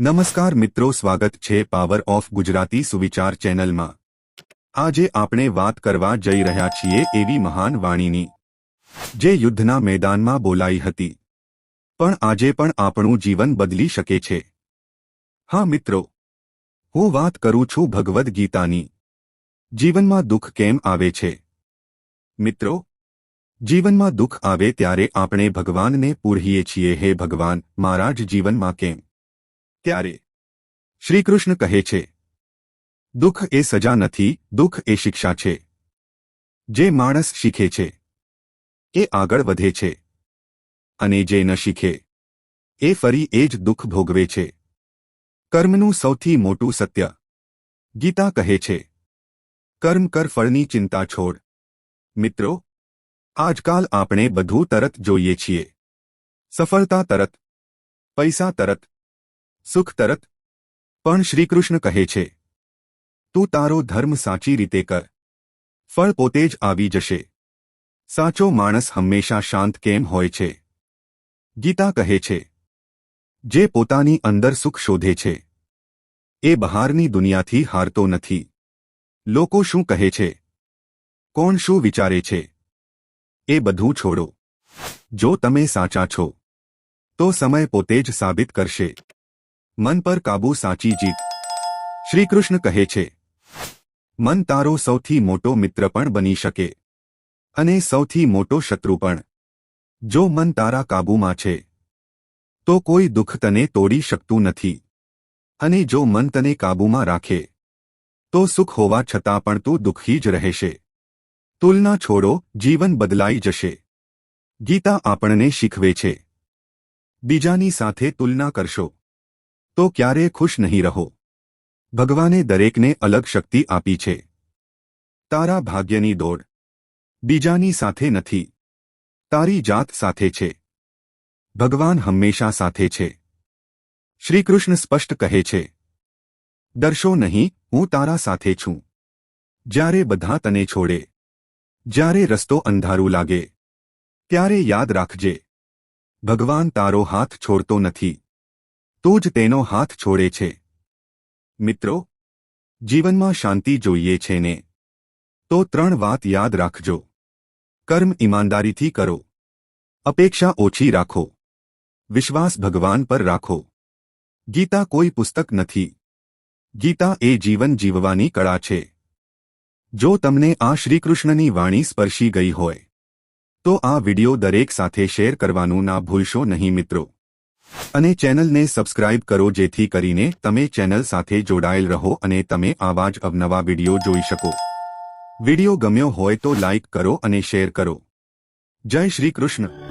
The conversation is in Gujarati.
નમસ્કાર મિત્રો, સ્વાગત છે પાવર ઓફ ગુજરાતી સુવિચાર ચેનલમાં. આજે આપણે વાત કરવા જઈ રહ્યા છીએ એવી મહાન વાણીની, જે યુદ્ધના મેદાનમાં બોલાઈ હતી. પણ આજે પણ આપણું જીવન બદલી શકે છે. હા મિત્રો, હું વાત કરું છું ભગવદ્ ગીતાની. જીવનમાં દુઃખ કેમ આવે છે? મિત્રો, જીવનમાં દુઃખ આવે ત્યારે આપણે ભગવાનને પૂરીએ છીએ, હે ભગવાન, મારા જ જીવનમાં કેમ? ત્યારે શ્રીકૃષ્ણ કહે છે, દુઃખ એ સજા નથી, દુઃખ એ શિક્ષા છે. જે માણસ શીખે છે, એ આગળ વધે છે. અને જે ન શીખે, એ ફરી એ જ દુઃખ ભોગવે છે. કર્મનું સૌથી મોટું સત્ય, ગીતા કહે છે, કર્મ કર ફળની ચિંતા છોડ. મિત્રો, આજકાલ આપણે બધું તરત જોઈએ છીએ. સફળતા તરત, પૈસા તરત સુખ તરત? પણ શ્રીકૃષ્ણ કહે છે, તું તારો ધર્મ સાચી રીતે કર. ફળ પોતે જ આવી જશે. સાચો માણસ હંમેશા શાંત કેમ હોય છે? ગીતા કહે છે, જે પોતાની અંદર સુખ શોધે છે, એ બહારની દુનિયાથી હારતો નથી. લોકો શું કહે છે? કોણ શું વિચારે છે? એ બધું છોડો. જો તમે સાચા છો, તો સમય પોતે જ સાબિત કરશે. મન પર કાબૂ સાચી જીત. શ્રીકૃષ્ણ કહે છે, મન તારો સૌથી મોટો મિત્ર પણ બની શકે અને સૌથી મોટો શત્રુ પણ. જો મન તારા કાબૂમાં છે, તો કોઈ દુઃખ તને તોડી શકતું નથી. અને જો મન તને કાબૂમાં રાખે, તો સુખ હોવા છતાં પણ તું દુઃખી જ રહેશે. તુલના છોડો, જીવન બદલાઈ જશે. ગીતા આપણને શીખવે છે. બીજાની સાથે તુલના કરશો. તો ક્યારે ખુશ નહીં રહો. ભગવાને દરેકને અલગ શક્તિ આપી છે. તારા ભાગ્યની દોડ. બીજાની સાથે નથી. તારી જાત સાથે છે. ભગવાન હંમેશા સાથે છે. શ્રીકૃષ્ણ સ્પષ્ટ કહે છે. ડરશો નહીં, હું તારા સાથે છું. જ્યારે બધા તને છોડે, જ્યારે રસ્તો અંધારું લાગે, ત્યારે યાદ રાખજે. ભગવાન તારો હાથ છોડતો નથી. તો જ તેનો હાથ છોડે છે. મિત્રો, જીવનમાં શાંતિ જોઈએ છે ને? તો ત્રણ વાત યાદ રાખજો. કર્મ ઈમાનદારીથી કરો. અપેક્ષા ઓછી રાખો. વિશ્વાસ ભગવાન પર રાખો. ગીતા કોઈ પુસ્તક નથી. ગીતા એ જીવન જીવવાની કળા છે. જો તમને આ શ્રીકૃષ્ણની વાણી સ્પર્શી ગઈ હોય, તો આ વિડિયો દરેક સાથે શેર કરવાનું ના ભૂલશો નહીં મિત્રો. અને ચેનલને સબસ્ક્રાઇબ કરો જેથી કરીને તમે ચેનલ સાથે જોડાયેલ રહો અને તમે આવા જ અવનવા વીડિયો જોઈ શકો. વીડિયો ગમ્યો હોય તો લાઇક કરો અને શેર કરો. જય શ્રી કૃષ્ણ.